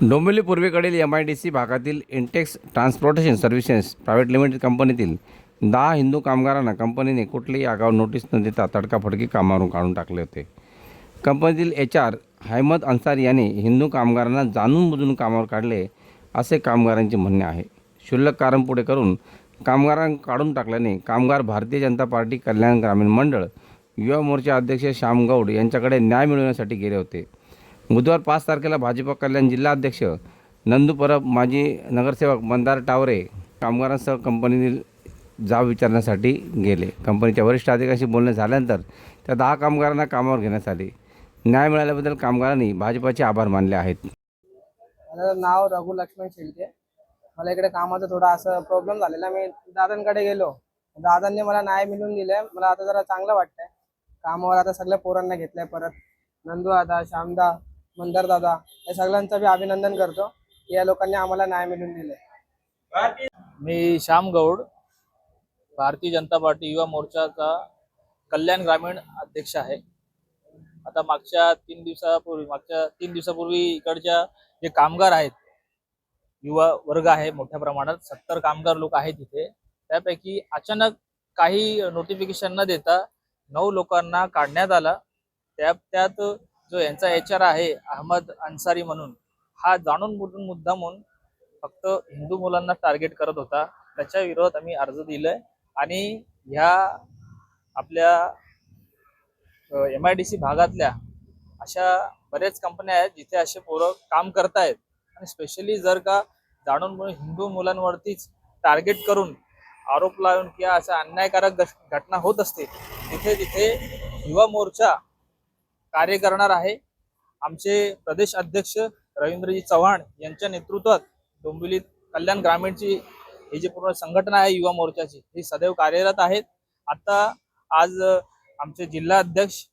डोंबिवली पूर्वेकडील M I D C भागातील Intex transportation services private limited कंपनीतील दहा हिंदू कामगारांना कंपनीने कुठलीही आगाऊ नोटीस न देता तडकाफडकी कामावरून काढून टाकले होते. कंपनीतील एच आर हैमद अन्सारी यांनी हिंदू कामगारांना जाणून बुजून कामावर काढले असे कामगारांचे म्हणणे आहे. क्षुल्लक कारण पुढे करून कामगारांना काढून टाकल्याने कामगार भारतीय जनता पार्टी कल्याण ग्रामीण मंडळ युवा मोर्चा अध्यक्ष श्याम गौड यांच्याकडे न्याय मिळवण्यासाठी गेले होते. बुधवार पाच तारखेला भाजप कल्याण जिल्हाध्यक्ष नंदू परब माजी नगरसेवक मंदार टावरे कामगारांसह कंपनीने जाब विचारण्यासाठी गेले. कंपनीच्या वरिष्ठ अधिकाऱ्यांशी बोलणे झाल्यानंतर त्या दहा कामगारांना कामावर घेण्यात आले. न्याय मिळाल्याबद्दल कामगारांनी भाजपाचे आभार मानले आहेत. माझं नाव रघु लक्ष्मण शिलके मला इकडे कामाचा थोडा असं प्रॉब्लेम झालेला. मी दादांकडे गेलो. दादांनी मला न्याय मिळवून दिले मला आता जरा चांगलं वाटतंय. कामावर आता सगळ्या पोरांना घेतलंय परत. नंदू दादा श्यामदा मंदार दादा या सगळ्यांचं मी अभिनंदन करतो. की या लोकांनी आम्हाला न्याय मिळून दिले मी श्याम गौड भारतीय जनता पार्टी युवा मोर्चाचा कल्याण ग्रामीण अध्यक्ष आहे. आता मागच्या तीन दिवसापूर्वी मागच्या तीन दिवसापूर्वी इकडच्या जे कामगार आहेत युवा वर्ग आहे मोठ्या प्रमाणात सत्तर कामगार लोक आहेत तिथे त्यापैकी अचानक काही नोटिफिकेशन न देता नऊ लोकांना काढण्यात आला. त्या त्यात जो यांचा एच आर आहे अहमद अन्सारी म्हणून हा जाणून बुजून मुद्दामून फक्त हिंदू मुलांना टार्गेट करत होता. त्याच्या विरोधात आम्ही अर्ज दिलाय. आणि ह्या आपल्या एम आय डी सी भागातल्या अशा बऱ्याच कंपन्या आहेत जिथे असे पोरं काम करतायत. आणि स्पेशली जर का जाणून बुजून हिंदू मुलांवरतीच टार्गेट करून आरोप लावून किंवा अशा अन्यायकारक घटना होत असते तिथे तिथे युवा मोर्चा कार्य करणार आहे. आमचे प्रदेश अध्यक्ष रवींद्रजी चव्हाण यांच्या नेतृत्वात डोंबिवलीत कल्याण ग्रामीणची ही जी पूर्ण संघटना आहे युवा मोर्चाची ही सदैव कार्यरत आहेत. आता आज आमचे जिल्हा अध्यक्ष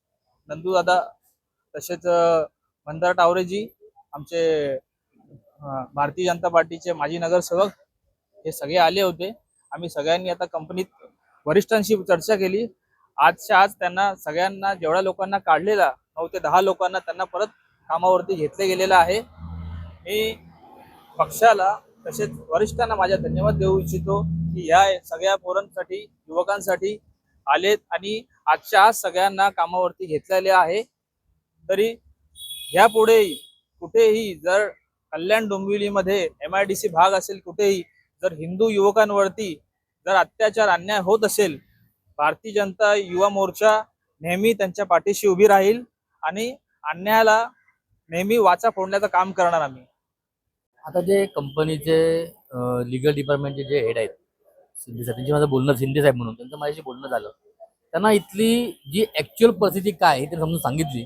नंदूदादा तसेच मंदार टावरेजी आमचे भारतीय जनता पार्टीचे माजी नगरसेवक हे सगळे आले होते. आम्ही सगळ्यांनी आता कंपनीत वरिष्ठांशी चर्चा केली. आजच्या आज त्यांना सगळ्यांना जेवढ्या लोकांना काढलेला नऊ ते दहा लोकांना त्यांना परत कामावरती घेतले गेलेलं आहे. मी पक्षाला तसेच वरिष्ठांना माझ्या धन्यवाद देऊ इच्छितो की ह्या सगळ्या पोरांसाठी युवकांसाठी आलेत आणि आजच्या आज सगळ्यांना कामावरती घेतलेले आहे. तरी ह्यापुढेही कुठेही जर कल्याण डोंबिवलीमध्ये एम आय डी सी भाग असेल कुठेही जर हिंदू युवकांवरती जर अत्याचार अन्याय होत असेल भारतीय जनता युवा मोर्चा नेहमी त्यांच्या पाठीशी उभी राहील. आणि अन्यायाला नेहमी वाचा फोडण्याचं काम करणार आम्ही. आता जे कंपनीचे लिगल डिपार्टमेंटचे जे हेड आहेत शिंदे साहेब त्यांची माझं बोलणं शिंदे साहेब म्हणून त्यांचं माझ्याशी बोलणं झालं. त्यांना इथली जी ऍक्च्युअल परिस्थिती काय आहे ते समजून सांगितली.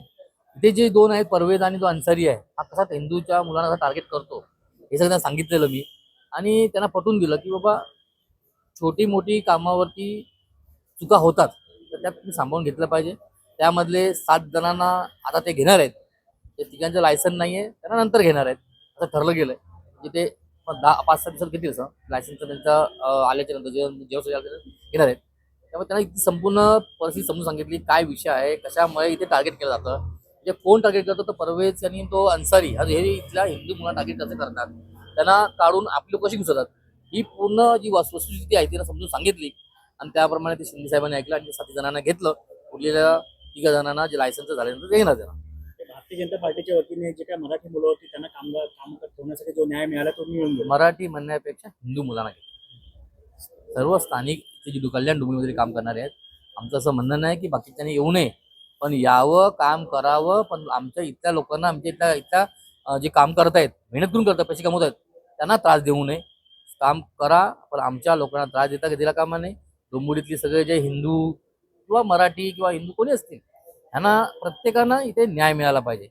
ते जे दोन आहेत परवेज आणि जो अन्सारी आहे हा कसा हिंदूच्या मुलांना टार्गेट करतो हे सगळं त्यांना सांगितलेलं मी. आणि त्यांना पटवून दिलं की बाबा छोटी मोठी कामावरती चुका होतात तर त्यात तुम्ही सांभाळून घेतलं पाहिजे. त्यामधले सात जणांना आता ते घेणार आहेत. ते तिघांचं लायसन नाही आहे त्यांना नंतर घेणार आहेत. असं ठरलं गेलं आहे म्हणजे ते दहा पाच सहा दिवसात घेतील सर. लायसन्स त्यांचं आल्याच्यानंतर जेव्हा जेव्हा घेणार आहेत. त्यामुळे त्यांना इतकी संपूर्ण परिस्थिती समजून सांगितली काय विषय आहे कशामुळे इथे टार्गेट केलं जातं. म्हणजे कोण टार्गेट करतो तर परवेज आणि तो अन्सारी हे इथल्या हिंदू मुलांना टार्गेट कसे करतात? त्यांना काढून आपली लोक कशी घुसवतात ही पूर्ण जी वस्तुस्थिती आहे तिला समजून सांगितली. आणि त्याप्रमाणे ते शिंदे साहेबांनी ऐकलं आणि साथी जणांना घेतलं. उरलेल्या तिघा जणांना जे लायसन्स झाल्यानंतर ते घेणार त्यांना. भारतीय जनता पार्टीच्या वतीने जे काही मराठी मुलं होती त्यांना कामगार काम ठेवण्यासाठी जो न्याय मिळाला तो मिळून गेला. मराठी म्हणण्यापेक्षा हिंदू मुलांना घेतलं. सर्व स्थानिक जे कल्याण डोंबिवलीमध्ये काम करणारे आहेत. आमचं असं म्हणणं नाही की बाकीच्यांनी येऊ नये पण यावं काम करावं पण आमच्या इथल्या लोकांना आमच्या इथल्या इथल्या जे काम करत आहेत मेहनत करून करतात पैसे कमवत आहेत त्यांना त्रास देऊ नये. काम करा पण आमच्या लोकांना त्रास देता दिला कामा नये. डोंबिवलीतले सगळे जे हिंदू किंवा मराठी किंवा हिंदू कोणी असतील ह्यांना प्रत्येकानं इथे न्याय मिळाला पाहिजे.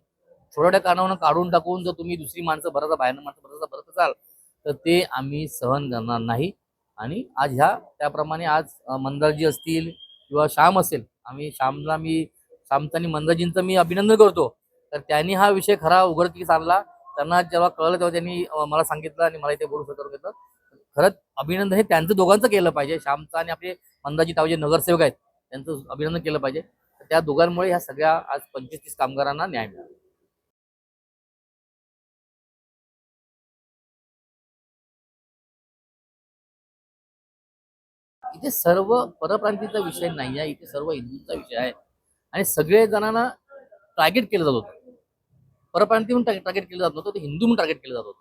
छोट्या कारणावरून काढून टाकून जर तुम्ही दुसरी माणसं भरत बाहेर माणसं भरता भरत असाल तर ते आम्ही सहन करणार नाही. आणि आज ह्या त्याप्रमाणे आज मंदारजी असतील किंवा श्याम असेल आम्ही श्यामला मी श्यामचं आणि मंदारजींचं मी अभिनंदन करतो. तर त्यांनी हा विषय खरा उघडकीस आणला. त्यांना जेव्हा कळलं तेव्हा त्यांनी मला सांगितलं आणि मला इथे बोलू शकत घेतलं. खरंच अभिनंदन हे त्यांचं दोघांचं केलं पाहिजे. श्यामचं आणि आपले मंदाजी तावजे नगरसेवक आहेत. त्यांचं अभिनंदन केलं पाहिजे. त्या दोघांमुळे ह्या सगळ्या आज पंचवीस तीस कामगारांना न्याय मिळाला. इथे सर्व परप्रांतीचा विषय नाही आहे इथे सर्व हिंदूंचा विषय आहे. आणि सगळे जणांना टार्गेट केलं जात होतं. परप्रांती म्हणून टार्गेट केलं जात नव्हतं ते हिंदू म्हणून टार्गेट केलं जात होतं.